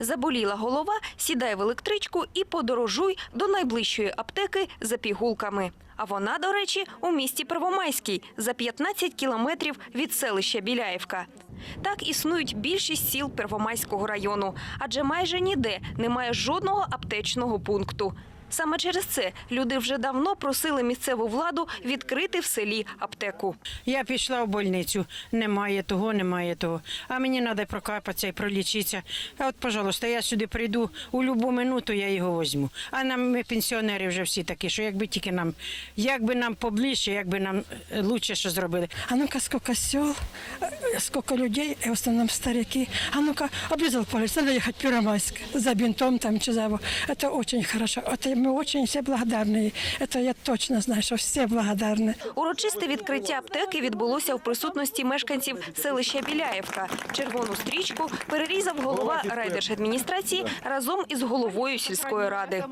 Заболіла голова, сідай в електричку і подорожуй до найближчої аптеки за пігулками. А вона, до речі, у місті Первомайській, за 15 кілометрів від селища Біляєвка. Так існують більшість сіл Первомайського району, адже майже ніде немає жодного аптечного пункту. Саме через це люди вже давно просили місцеву владу відкрити в селі аптеку. Я пішла в больницю, немає того, немає того. А мені треба прокапатися і пролічитися. А от, пожалуйста, я сюди прийду у будь-яку минуту, я його візьму. А нам ми пенсіонери вже всі такі, що якби тільки нам, якби нам поближче, якби нам е, лучше що зробили. А ну-ка, сколько сел, э, сколько людей, и в основном старики. А ну-ка, обрезал полис, надо ехать в Первомайск за бинтом там, чи за его. Это очень хорошо. Это мы очень все благодарны. Это я точно знаю, что все благодарны. Урочисте відкриття аптеки відбулося в присутності мешканців селища Біляєвка. Червону стрічку перерізав голова райдержадміністрації разом із головою сільської ради.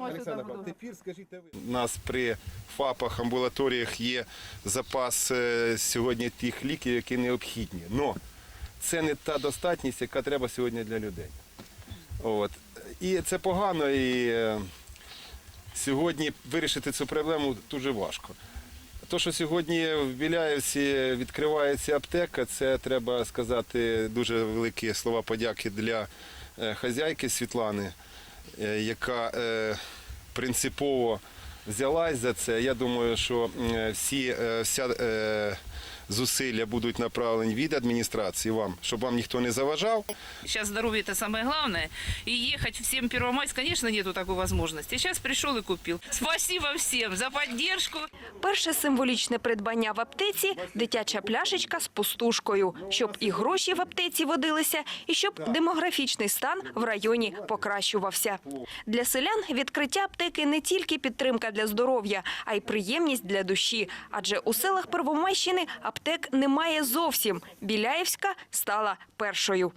У нас при ФАПах, амбулаторіях є запас е, сьогодні тих ліків, які необхідні. Но це не та достатність, яка треба сьогодні для людей. От. І це погано, і е, сьогодні вирішити цю проблему дуже важко. То, що сьогодні в Біляєвці відкривається аптека, це треба сказати дуже великі слова подяки для е, хазяйки Світлани, е, яка е, принципово взялась за це. Я думаю, що всі вся зусилля будуть направлені від адміністрації вам, щоб вам ніхто не заважав. Сейчас здоровье это самое главное. И ехать всем в Первомайск, конечно, нету такой возможности. Сейчас пришел и купил. Спасибо всем за поддержку. Перше символічне придбання в аптеці – дитяча пляшечка з пустушкою, щоб і гроші в аптеці водилися, і щоб демографічний стан в районі покращувався. Для селян відкриття аптеки не тільки підтримка для здоров'я, а й приємність для душі. Адже у селах Первомайщини аптек немає зовсім. Біляєвська стала першою.